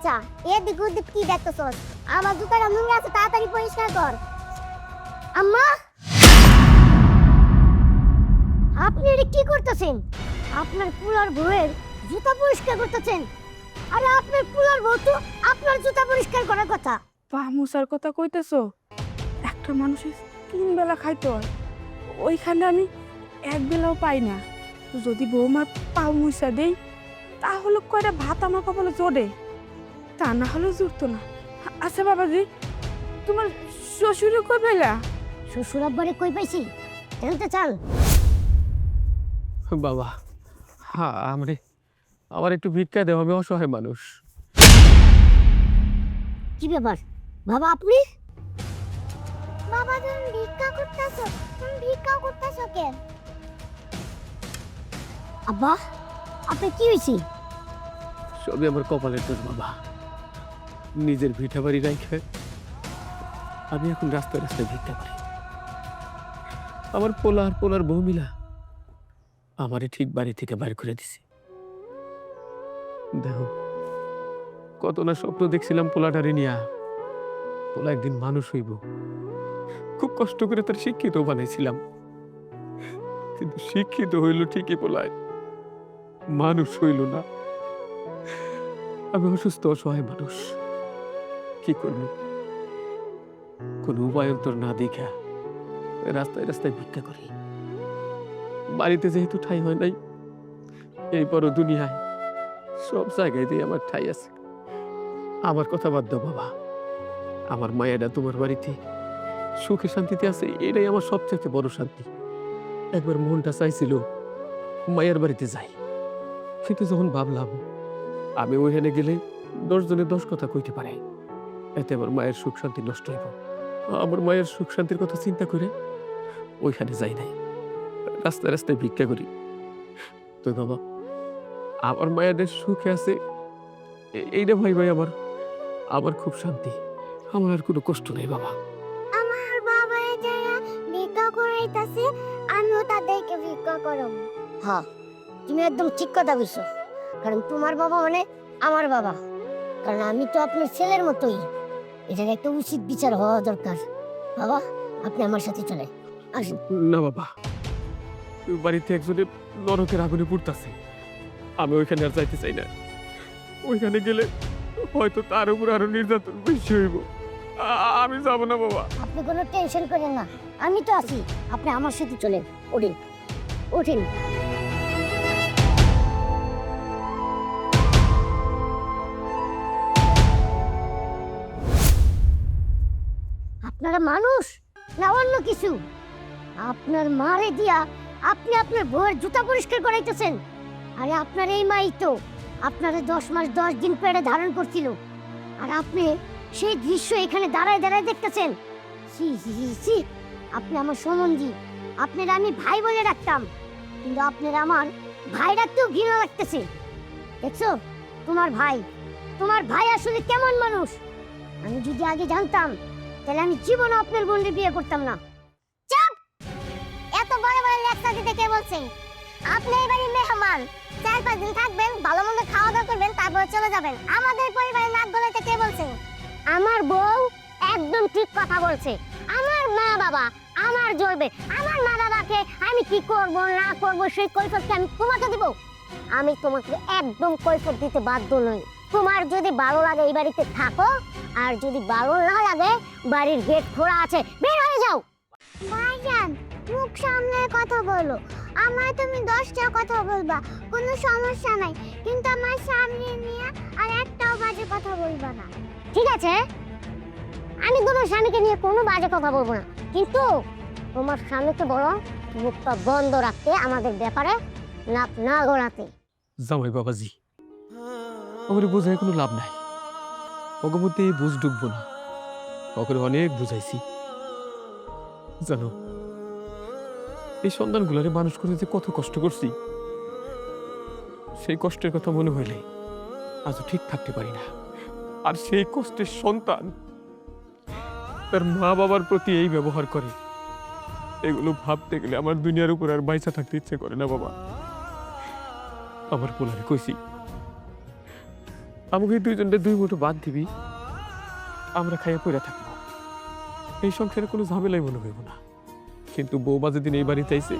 বাচ্চা, এদিক ওদিক কি দেখতেছস? আমার জুতাটা নোংরা আছে, তাড়াতাড়ি পরিষ্কার কর। আম্মা! আপনি এটা কি করতেছেন? আপনার পুলার বউয়ের জুতা পরিষ্কার করতেছেন? আরে আপনার পুলার বউ তো আপনার জুতা পরিষ্কার করার কথা। পা মুসার কথা কইতেছ? একটা মানুষের তিন বেলা খাইতে হয়। ওইখানে আমি এক বেলাও পাই না। যদি বৌমার পা মুসা দেই, তাহলে কয়টা ভাত আমার কপালে জোরে? তা না হলে জুড়তো না। আচ্ছা বাবাজি তোমার শ্বশুরে কই পেলা শ্বশুর আব্বারে কই পাইছি? জানতে চাল। বাবা হ্যাঁ আমরে আবার একটু ভিক্ষা দেও আমি অসহায় মানুষ। কি ব্যাপার? বাবা আপনি? বাবা তুমি ভিক্ষা করতেছো? তুমি ভিক্ষা করতেছো কেন? আব্বা আপনি কি হয়েছে? সবই আমার কপালের দোষ বাবা। নিজের ভিটা বাড়ি রাখে আমি এখন রাস্তায় রাস্তায় ভিক্ষা করি আমার পোলার বউ মিলা আমারে ঠিক বাড়ি থেকে বাইর করে দিছে। দেখো, কত না স্বপ্ন দেখছিলাম পোলাটারে নিয়া। পোলা একদিন মানুষ হইব। খুব কষ্ট করে তার শিক্ষিত বানাইছিলাম। কিন্তু শিক্ষিত হইল ঠিকই পোলায়। মানুষ হইল না। আমি অসুস্থ, অসহায় মানুষ। কি করব? কোনো উপায়ন্তর না দেখা। রাস্তায় রাস্তায় ভিক্ষা করি। বাড়িতে যেহেতু ঠাই হয় নাই এই বড় দুনিয়ায় সব জায়গায় দিয়ে আমার ঠাই আছে। আমার কথা বাদ দাও বাবা। আমার মায়েরা তোমার বাড়িতে সুখে শান্তিতে আছে, এটাই আমার সবচেয়ে বড় শান্তি। একবার মনটা চাইছিল মায়ের বাড়িতে যাই। কিন্তু যখন ভাবলাম, আমি ওইখানে গেলে দশ জনে দশ কথা কইতে পারে। এতে আমার মায়ের সুখ শান্তি নষ্ট হইব। আমার মায়ের সুখ শান্তির কথা চিন্তা করে ওইখানে যাই নাই। রাস্তায় রাস্তায় ভিক্ষা করি। তো বাবা আমার মায়ের সুখে আছে এইটা ভাই ভাই আমার আমার খুব শান্তি। আমার আর কোনো কষ্ট নেই বাবা। আমার বাবা যারা ভিক্ষা করাইতাছে আমিও তাদেরকে ভিক্ষা করব হ্যাঁ তুমি একদম ঠিক কথা বলছো। কারণ তোমার বাবা মানে আমার বাবা। কারণ আমি তো আপনার ছেলের মতোই। এটার একটা উচিত বিচার হওয়া দরকার। বাবা আপনি আমার সাথে চলে আসুন। না বাবা। বাড়িতে একজনে নরকের আগুনে পুড়তাছে। আমি ওইখানে আর যাইতে চাই না। ওইখানে গেলে হয়তো তার উপর আরও নির্যাতন বেশি হইব। আমি যাব না বাবা। আপনি কোনো টেনশন করেন না। আমি তো আছি। আপনি আমার সাথে চলেন। উঠিন উঠিন আপনারা মানুষ? না, অন্য কিছু। আপনার মারে দিয়া আপনি আপনার বউয়ের জুতা পরিষ্কার করাইতেছেন। আরে আপনার এই মাই তো আপনারা দশ মাস, দশ দিন পেড়ে ধারণ করছিল। আর আপনি সেই দৃশ্য এখানে দাঁড়ায় দাঁড়ায় দেখতেছেন। সি সি সি আপনি আমার সমন্ধি আপনার আমি ভাই বলে রাখতাম। কিন্তু আপনার আমার ভাই রাখতেও ঘৃণা লাগতেছে। দেখছ? তোমার ভাই। তোমার ভাই আসলে কেমন মানুষ? আমি যদি আগে জানতাম তাহলে আমি জীবনে আপনার বোনকে বিয়ে করতাম না। চাপ! এত বড় বড় লেকচার দিতে কে বলছেন আপনি এই বাড়ির মেহমান। চার পাঁচ দিন থাকবেন ভালো মন্দ খাওয়া দাওয়া করবেন তারপর চলে যাবেন। আমাদের পরিবারে নাক গলাতে কে বলছে? আমার বউ একদম ঠিক কথা বলছে। আমার মা বাবা আমার জ্বলবে আমার মা বাবাকে আমি কি করব না করব সেই কৈফত আমি তোমাকে দেব। আমি তোমাকে একদম কৈফত দিতে বাধ্য নই। তোমার যদি ভালো লাগে এই বাড়িতে থাকো আর যদি ভালো না লাগে বাড়ির গেট খোলা আছে বের হয়ে যাও। ভাইজান মুখ সামনে কথা বলো। আমার তুমি দশটা কথা বলবা কোনো সমস্যা নাই। কিন্তু আমার সামনে নিয়ে আর একটাও বাজে কথা বলবা না। ঠিক আছে। আমি তোমার স্বামীকে নিয়ে কোনো বাজে কথা বলব না। কিন্তু তোমার স্বামীকে বলো মুখটা বন্ধ রাখতে আমাদের ব্যাপারে নাক না গড়াতে জামাই বাবাজি। আমার বোঝায় কোনো লাভ নাই। এই বুঝ ডুববো না। ওকে অনেক বুঝাইছি। জানো, এই সন্তানগুলারে মানুষ করে যে কত কষ্ট করছি, সেই কষ্টের কথা মনে হইলে আজও ঠিক থাকতে পারি না। আর সেই কষ্টের সন্তান তার মা বাবার প্রতি এই ব্যবহার করে, এগুলো ভাবতে গেলে আমার দুনিয়ার উপর আর বাইসা থাকতে ইচ্ছে করে না, বাবা। আমার পোলারে কইছি আমাকে দুইজনটা দুই মুঠো বাদ দিবি, আমরা খাইয়া পড়ে থাকব। এই সংসারে কোনো ঝামেলাই মনে হইব না। কিন্তু বৌমা যেদিন এই বাড়িতে আইছে,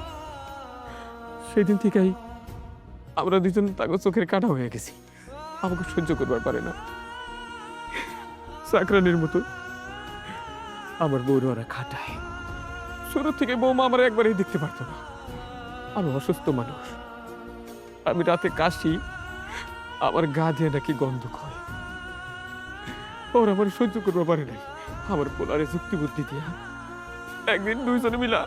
সেদিন থেকেই আমরা দুজন তাকে চোখের কাটা হয়ে গেছি। আমাকে সহ্য করবার পারে না। চাকরানির মতো আমার বউর ওরা খাটায়। শুরু থেকে বৌমা আমার একবারই দেখতে পারতো না। আমি অসুস্থ মানুষ। আমি রাতে কাশি আমার গা দিয়ে নাকি গন্ধ হয় ওরা আমার সহ্য করতে পারে নাই। আমার পোলারে যুক্তি বুদ্ধি দিয়া একদিন দুইজনে মিলা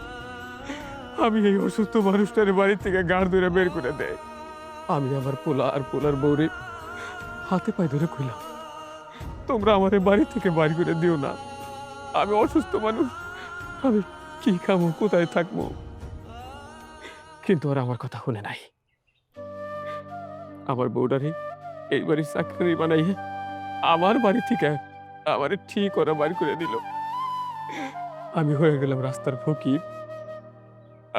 আমি এই অসুস্থ মানুষটার বাড়ি থেকে গাড় ধরে বের করে দেয়। আমি আমার পোলা আর পোলার বউরে হাতে পায়ে ধরে কইলাম তোমরা আমার বাড়ি থেকে বাড়ি করে দিও না। আমি অসুস্থ মানুষ। আমি কি খাব কোথায় থাকব কিন্তু ওরা আমার কথা শুনে নাই। আমার বউডারে এই বাড়ির চাকরি বানাই আমার বাড়ি থেকে আমারে ঠিক ওরা বাড়ি করে দিল। আমি হয়ে গেলাম রাস্তার ফকির।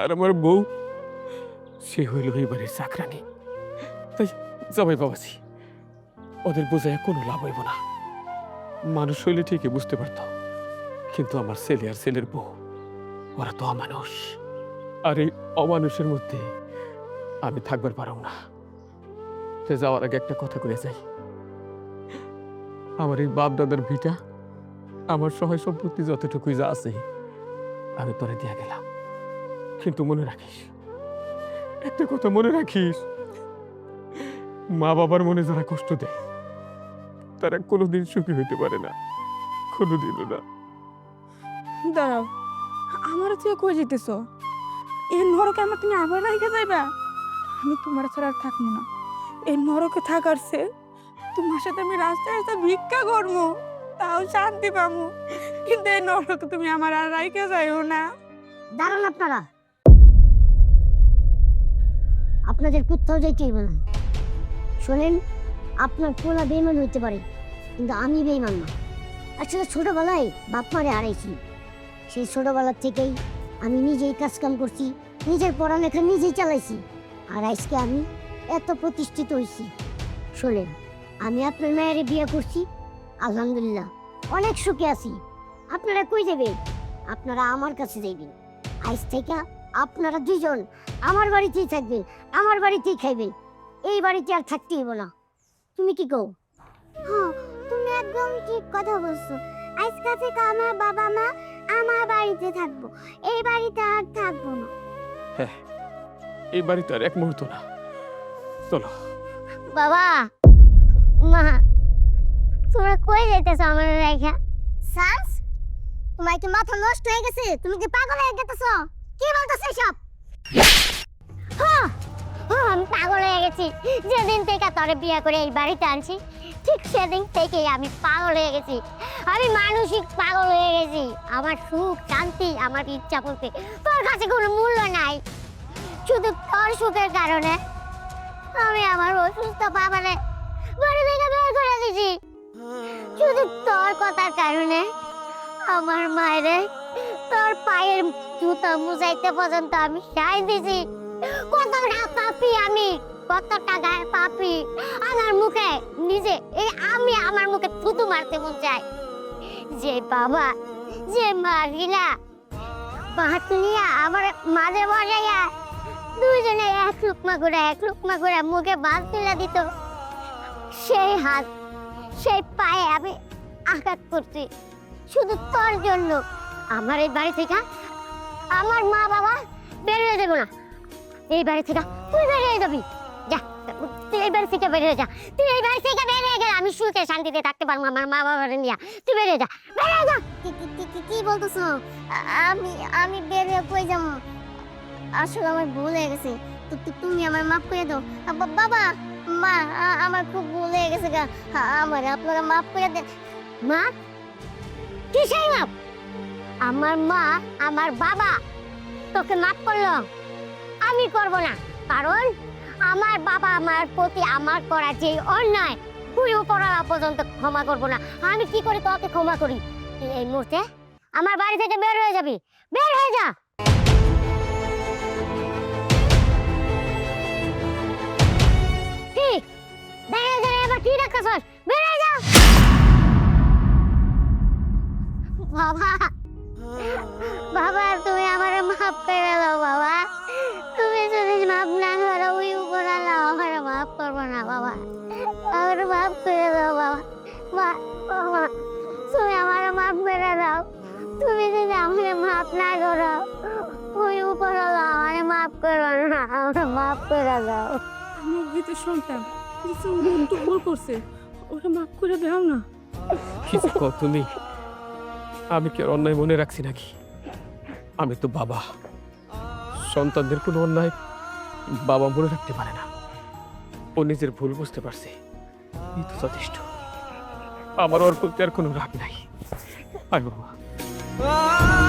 আর আমার বউ, সে হইল এই বাড়ির চাকরানি। তাই জামাই বাবাজি, ওদের বোঝায় কোনো লাভ হইব না। মানুষ হইলে ঠিকই বুঝতে পারত, কিন্তু আমার ছেলে আর ছেলের বউ, ওরা তো অমানুষ। আর এই অমানুষের মধ্যে আমি থাকবার পারব না। তো যাওয়ার আগে একটা কথা কয়ে যাই। আমার এই বাপ দাদার ভিটা, আমার সহায় সম্পত্তি যতটুকুই যা আছে, আমি তোরে দিয়ে গেলাম। কিন্তু মনে রাখিস, একটা কথা মনে রাখিস, মা বাবার মনে যারা কষ্ট দেয়, তারা কোনোদিন সুখী হইতে পারে না, কোনোদিনও না। দাঁড়াও আমার তুই কই যেতেছ এই নরকে আমার তুমি আবার রাইখে যাইবা? আমি তোমার ছাড়া আর থাকব না। এই নরকে থাকার সে তোমার সাথে আমি রাস্তায় রাস্তায় ভিক্ষা করব, তাও শান্তি পাবো। কিন্তু এই নরকে তুমি আমার আর রাইকে যাইও না। দাঁড়ান আপনারা। আপনাদের কোথাও যাইতে হইব না। শোনেন, আপনার পোলা বেইমান হইতে পারে, কিন্তু আমি বেইমান না। আসলে ছোটবেলায় বাপ মারে হারাইছি। সেই ছোটবেলার থেকেই আমি নিজেই কাজকাম করছি, নিজের পড়ালেখা নিজেই চালাইছি। আর আজকে আমি এত প্রতিষ্ঠিত হয়েছি শোনেন আমি আপনার মেয়ের বিয়ে করছি আলহামদুলিল্লাহ অনেক সুখে আছি। আপনারা কই যাবেন? আপনারা আমার কাছে যাইবেন। আজ থেকে আপনারা দুজন আমার বাড়িতেই থাকবেন আমার বাড়িতেই খাইবেন। এই বাড়িতে আর থাকতে হইব না। তুমি কি কও? হ্যাঁ তুমি একদম ঠিক কথা বলছো। আজকে থেকে আমার বাবা মা আমার বাড়িতে থাকব। এই বাড়িতে আর থাকব না। এই বাড়িতে আর এক মুহূর্ত না। চলো বাবা, মা, তোমরা কই যাইতেছো আমার রেখা? সান্স, তোমার কি মাথা নষ্ট হয়ে গেছে? তুমি কি পাগল হয়ে গেতেছো? কি বলতেছো সব আমি পাগল হয়ে গেছি। যেদিন থেকে তোরে বিয়ে করে এই বাড়িতে আনছি, ঠিক সেদিন থেকেই আমি পাগল হয়ে গেছি। আমি মানসিক পাগল হয়ে গেছি। আমার সুখ, শান্তি, আমার ইচ্ছা বলতে তোর কাছে কোনো মূল্য নাই। শুধু তোর সুখের কারণে আমি আমার অসুস্থ বাবারে বাড়ি থেকে বের করে দিছি শুধু তোর কথার কারণে আমার মায়েরে তোর পায়ের জুতা মুজাইতে পর্যন্ত আমি সাই দিছি কতটা পাপি আমি, কতটা গায়ে পাপি। আমার মুখে নিজে এই আমি আমার মুখে থুতু মারতে মন চায়। যে বাবা, যে মারিলা ভাত নিয়া আমার মাঝে বসাইয়া দুইজনে এক লুকমা করে এক লুকমা করে মুখে বাদ তুলে দিত। সেই হাত, সেই পায়ে আমি আঘাত করছি, শুধু তোর জন্য। আমার এই বাড়ি থেকে আমার মা বাবা বেরিয়ে দেবো না। এই বাড়ি থেকে তুই বেরিয়ে যাবি। যা, তুই এই থেকে বেরিয়ে যা। তুই এই থেকে বেরিয়ে গেলে আমি সুখে শান্তিতে থাকতে পারব আমার মা বাবার নিয়ে। তুই বেরিয়ে যা বেরিয়ে যা। কি বলতেছো? আমি আমি বেরিয়ে কই যাব? আসলে আমার ভুল হয়ে গেছে। তো তুমি আমার মাফ করে দাও। বাবা! মা আমার খুব ভুল হয়ে গেছে গা। আমার আপনারা মাফ করে দেন। মাফ কিসের মাফ আমার মা, আমার বাবা! তোকে মাফ করল আমি করব না। কারণ আমার বাবা আমার প্রতি আমার করা যে অন্যায় তুই উপরা পর্যন্ত ক্ষমা করব না। আমি কি করে? তোকে ক্ষমা করি। এই মুহূর্তে আমার বাড়ি থেকে বের হয়ে যাবি। বের হয়ে যা! করতেছস বেরিয়ে যা। বাবা বাবা, তুমি আমারে মাফ করে দাও, বাবা। তুমি যদি মাফ না করো, ওই উপর আল্লাহ মাফ করব না, বাবা। আমারে মাফ করে দাও, বাবা। বাবা, তুমি আমার মাফ করে দাও। তুমি যদি আমাকে মাফ না করো, ওই উপর আল্লাহ আমারে মাফ করব না, আমার মাফ করে দাও। আমি তো শুনতাম কিছু তো করে দাও না। কি যে কও তুমি? আমি কি আর অন্যায় মনে রাখছি নাকি? আমি তো বাবা। সন্তানদের কোনো অন্যায় বাবা মনে রাখতে পারে না। ও নিজের ভুল বুঝতে পারছে। এই তো যথেষ্ট। আমার ওর প্রতি আর কোনো রাগ নাই। আয় বাবা।